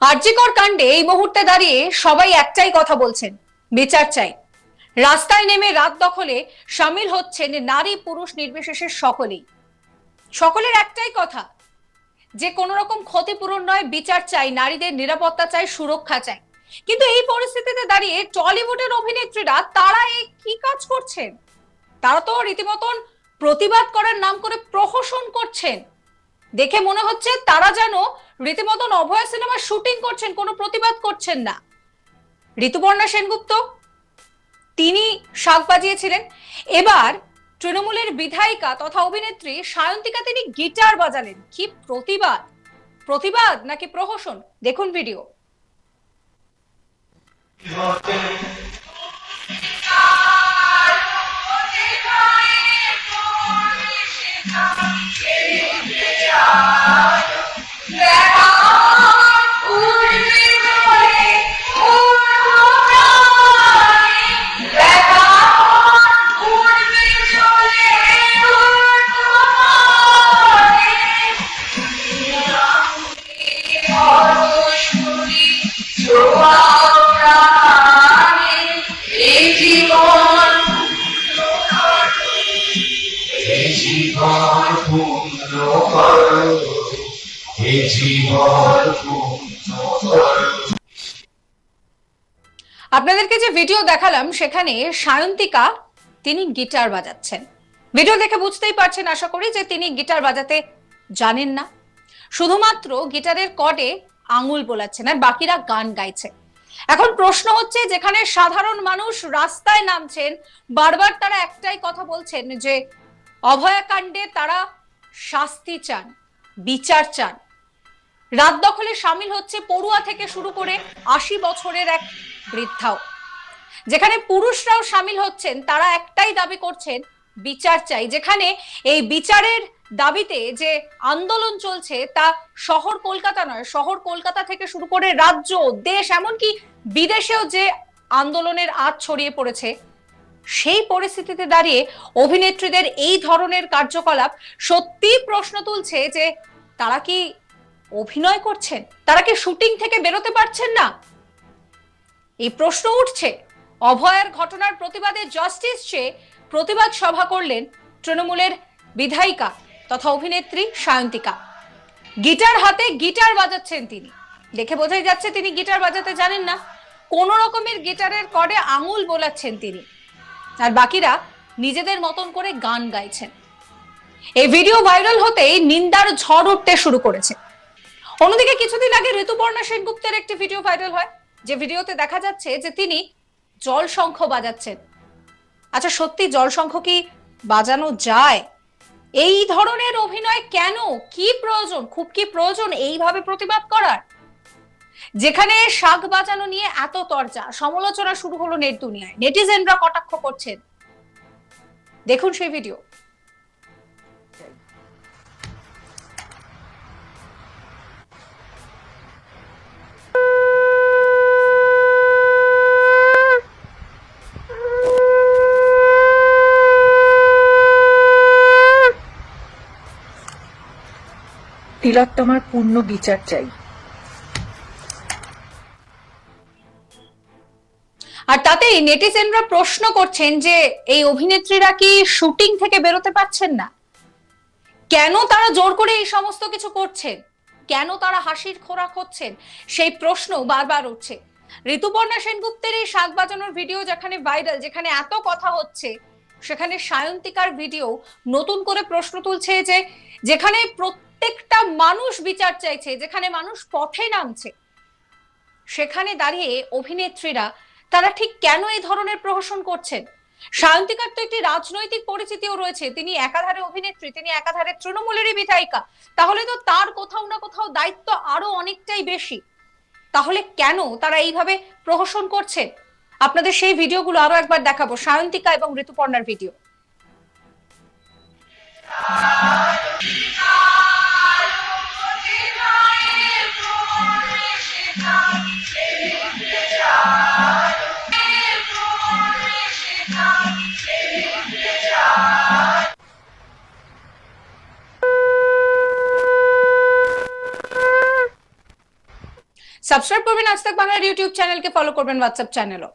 আরজিকর কাণ্ডে এই মুহূর্তে দাঁড়িয়ে সবাই একটাই কথা বলছেন, বিচার চাই। রাস্তায় নেমে রাত দখলে সামিল হচ্ছেন নারী পুরুষ নির্বিশেষে সকলেই। সকলের একটাই কথা, যে কোনো রকম ক্ষতিপূরণ নয়, বিচার চাই, নারীদের নিরাপত্তা চাই, সুরক্ষা চাই। কিন্তু এই পরিস্থিতিতে দাঁড়িয়ে টলিউডের অভিনেত্রীরা তারা এই কি কাজ করছেন? তারা তো রীতিমতন প্রতিবাদ করার নাম করে প্রহসন করছেন। দেখে মনে হচ্ছে তারা যেন রীতিমতন অভয় সিনেমার শুটিং করছেন, কোনো প্রতিবাদ করছেন না। ঋতুপর্ণা সেনগুপ্ত, তিনি শাক বাজিয়েছিলেন। এবার তৃণমূলের বিধায়িকা তথা অভিনেত্রী সায়ন্তিকা তিনি গিটার বাজালেন। কি প্রতিবাদ? প্রতিবাদ নাকি প্রহসন? দেখুন ভিডিও। এ আপনাদেরকে যে ভিডিও দেখালাম, সেখানে সায়ন্তিকা তিনি গিটার বাজাচ্ছেন। ভিডিও দেখে বুঝতেই পারছেন, আশা করি, যে তিনি গিটার বাজাতে জানেন না। শুধুমাত্র গিটারের কর্ডে আঙুল বোলাচ্ছেন আর বাকিরা গান গাইছে। এখন প্রশ্ন হচ্ছে, যেখানে সাধারণ মানুষ রাস্তায় নামছেন, বারবার তারা একটাই কথা বলছেন যে, অভয়াকাণ্ডে তারা শাস্তি চান, বিচার চান। রাত দখলে সামিল হচ্ছে পড়ুয়া থেকে শুরু করে আশি বছরের এক বৃদ্ধাও। যেখানে পুরুষরাও সামিল হচ্ছেন, তারা একটাই দাবি করছেন, বিচার চাই। যেখানে এই বিচারের দাবিতে যে আন্দোলন চলছে তা শহর কলকাতা নয়, শহর কলকাতা থেকে শুরু করে রাজ্য, দেশ, এমনকি বিদেশেও যে আন্দোলনের আজ ছড়িয়ে পড়েছে, সেই পরিস্থিতিতে দাঁড়িয়ে অভিনেত্রীদের এই ধরনের কার্যকলাপ সত্যি প্রশ্ন তুলছে যে তারা কি অভিনয় করছেন? তারা কি শুটিং থেকে বেরোতে পারছেন না? এই প্রশ্ন উঠছে। অভয়ের ঘটনার প্রতিবাদে জাস্টিস চেয়ে প্রতিবাদ সভা করলেন তৃণমূলের বিধায়িকা। তথা অভিনেত্রী সায়ন্তিকা। গিটার হাতে গিটার বাজাচ্ছেন তিনি। দেখে বোঝাই যাচ্ছে তিনি গিটার বাজাতে জানেন না। কোন রকমের গিটারের কর্ডে আঙুল বোলাচ্ছেন তিনি। আর বাকিরা নিজেদের মতন করে গান গাইছেন। এই ভিডিও ভাইরাল হতেই নিন্দার ঝড় উঠতে শুরু করেছে। অন্যদিকে কিছুদিন আগে ঋতুপর্ণা সেনগুপ্তের একটি ভিডিও ভাইরাল হয়, যে ভিডিওতে দেখা যাচ্ছে যে তিনি জল শঙ্খ বাজাচ্ছেন। আচ্ছা সত্যি জল শঙ্খ কি বাজানো যায়? এই ধরনের অভিনয় কেন? কি প্রয়োজন? খুব কি প্রয়োজন এইভাবে প্রতিবাদ করার? যেখানে শাক বাজানো নিয়ে এত তরজা, সমালোচনা শুরু হলো নেট দুনিয়ায়। নেটিজেনরা কটাক্ষ করছেন। দেখুন সেই ভিডিও। তিলোত্তমার পূর্ণ বিচার চাই। আর তাতেই নেটিজেনরা প্রশ্ন করছেন যে এই অভিনেত্রীরা কি শুটিং থেকে বেরোতে পারছেন না? কেন তারা জোর করে এই সমস্ত কিছু করছেন? কেন তারা হাসির খোরাক হচ্ছেন? সেই প্রশ্ন বারবার উঠছে। ঋতুপর্ণা সেনগুপ্তের এই শাক বাজানোর ভিডিও যেখানে ভাইরাল যেখানে এত কথা হচ্ছে, সেখানে সায়ন্তিকার ভিডিও নতুন করে প্রশ্ন তুলছে যে যেখানে প্রত্যেকটা মানুষ বিচার চাইছে, যেখানে মানুষ পথে নামছে, সেখানে দাঁড়িয়ে অভিনেত্রীরা, তারা ঠিক কেন এই ধরনের প্রহসন করছেন? সায়ন্তিকার তো একটি রাজনৈতিক পরিচিতিও রয়েছে, তিনি একাধারে অভিনেত্রী, তিনি একাধারে তৃণমূলেরই বিধায়িকা, তাহলে তো তার কোথাও না কোথাও দায়িত্ব আরও অনেকটাই বেশি। তাহলে কেন তারা এইভাবে প্রহসন করছেন আপনাদের সেই ভিডিওগুলো আরও একবার দেখাবো, সায়ন্তিকা এবং ঋতুপর্ণার ভিডিও। সাবস্ক্রাইব করবেন আজ তাক বাংলার ইউটিউব চ্যানেলকে ফলো করবেন হোয়াটসঅ্যাপ চ্যানেলও